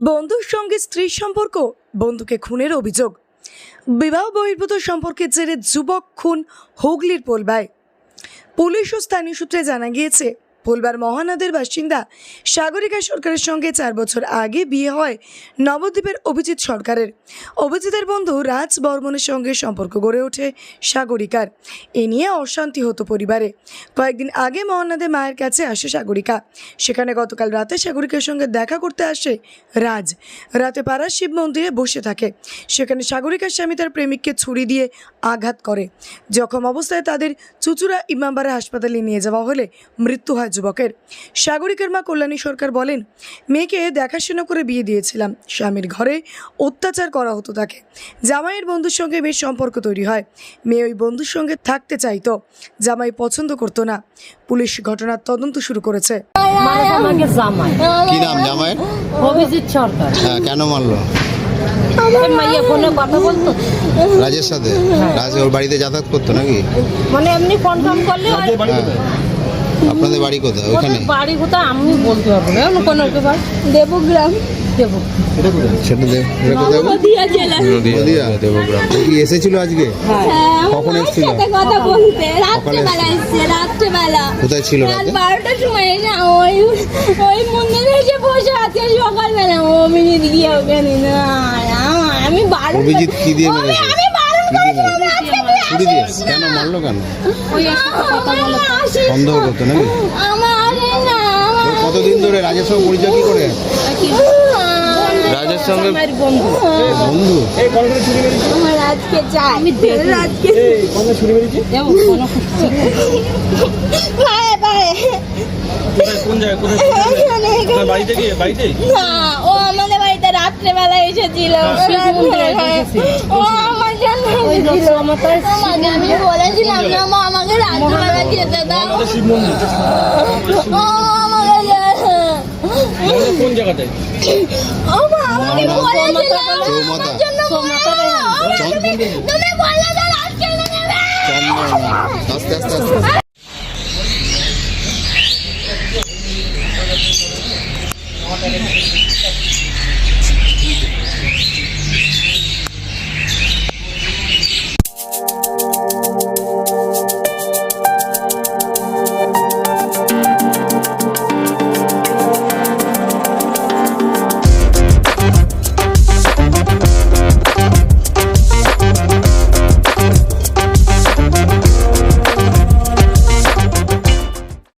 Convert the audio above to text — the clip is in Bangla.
বন্ধুর সঙ্গে স্ত্রীর সম্পর্ক, বন্ধুকে খুনের অভিযোগ। বিবাহ বহির্ভূত সম্পর্কের জেরে যুবক খুন হুগলির পোলবায়। পুলিশ ও স্থানীয় সূত্রে জানা গিয়েছে পোলবার মহানদের বাসিন্দা সাগরিকা সরকারের সঙ্গে চার বছর আগে বিয়ে হয় নবদ্বীপের অভিজিৎ সরকারের। অভিজিতের বন্ধু রাজ বর্মনের সঙ্গে সম্পর্ক গড়ে ওঠে সাগরিকার। এ নিয়ে অশান্তি হতো পরিবারে। কয়েকদিন আগে মহানদে মায়ের কাছে আসে সাগরিকা। সেখানে গতকাল রাতে সাগরিকার সঙ্গে দেখা করতে আসে রাজ। রাতে পাড়ার শিব মন্দিরে বসে থাকে। সেখানে সাগরিকার স্বামী তার প্রেমিককে ছুরি দিয়ে আঘাত করে। জখম অবস্থায় তাদের চুচুড়া ইমামবাড়া হাসপাতালে নিয়ে যাওয়া হলে মৃত্যু হয় যুবকের। সাগরিকার মা কল্যাণী সরকার বলেন মেয়েকে দেখাশোনা করে বিয়ে দিয়েছিলাম। স্বামীর ঘরে অত্যাচার করা হতো তাকে। জামাইয়ের বন্ধুর সঙ্গে বেশ সম্পর্ক তৈরি হয়। মেয়ে ওই বন্ধুর সঙ্গে থাকতে চাইতো। জামাই পছন্দ করতো না। পুলিশ ঘটনার তদন্ত শুরু করেছে। মানে কি নাম জামাইয়ের অভিজিৎ সরকার। হ্যাঁ কেন মারলো? মাইয়া ফোনে কথা বলতো। রাজের সাথে? রাজ ওর বাড়িতে যাতায়াত করতো নাকি? মানে এমনি ফোন টোন করলে হ্যাঁ। আপনাদের বাড়ি কোথায়? ওদের বাড়ি কোথায় আমি বলতে পারব না। কোনো বাড়ি দেবগ্রাম। সেটা দে এটা কোথায় গো? নদিয়া জেলা। নদিয়া দেবগ্রাম। ও কি এসেছিল আজকে? হ্যাঁ। কখন আমার এসেছিল? সাথে কথা বলতে। রাত্রেবেলা এসছে রাত্রেবেলা। কোথায় ছিল রাত রাতে? বারোটার সময় না ওই ওই মন্দিরে এসে বসে আছে সকালবেলা। ও অভিজিৎ গিয়ে ওখানে না না, আমি বারো অভিজিৎ কি দিয়ে আমি মেরেছে? আমি বারণ কি করেছিলাম রাত্রে ছুরি দিয়ে কেন মারলো কেন? সন্দেহ করতো নাকি? আমার কতদিন ধরে রাজের সঙ্গে পরিচয় কি করে? রাজের সঙ্গে বন্ধু। বাড়িতে গিয়ে বাড়িতে? ও আমাদের বাড়িতে রাত্রেবেলা এসেছিল। এসেছিল। ও আমি বলেছিলাম না মা আমাকে রাত্রেবেলা যেতে দাও কোন জায়গাটায় আস্তে আস্তে আস্তে আ-